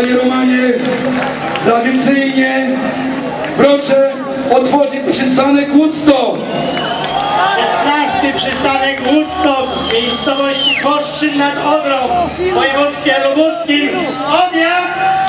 Panie Romanie, tradycyjnie proszę otworzyć przystanek Woodstock. 16 przystanek Woodstock w miejscowości Koszczyn nad Odrą w województwie lubuskim. Odjazd!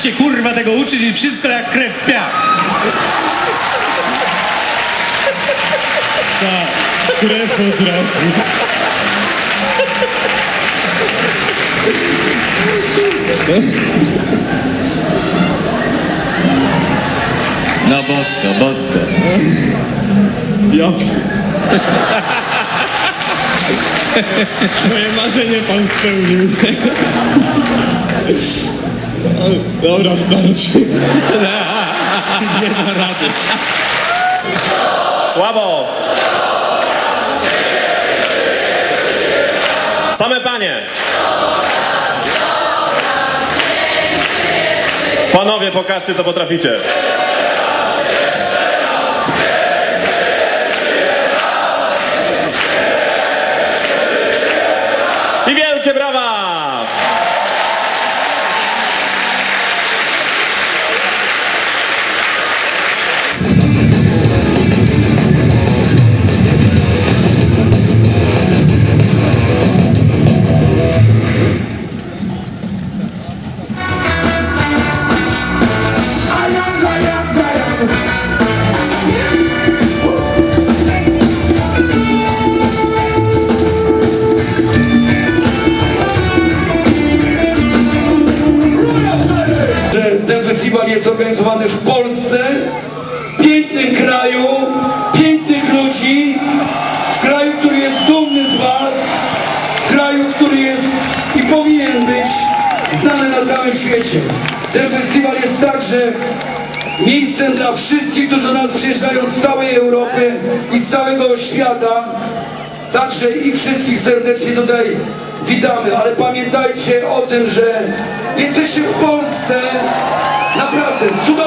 Lat się kurwa tego uczyć i wszystko jak krew w piach. Tak, krew od razu. No bosko, bosko. Ja. Moje marzenie pan spełnił. Dobra, starczy. Nie da rady. Słabo! Same panie! Panowie, pokażcie co potraficie. Festiwal jest organizowany w Polsce, w pięknym kraju, pięknych ludzi, w kraju, który jest dumny z Was, w kraju, który jest i powinien być znany na całym świecie. Ten festiwal jest także miejscem dla wszystkich, którzy do nas przyjeżdżają z całej Europy i z całego świata. Także ich wszystkich serdecznie tutaj witamy, ale pamiętajcie o tym, że jesteście w Polsce naprawdę cudownie.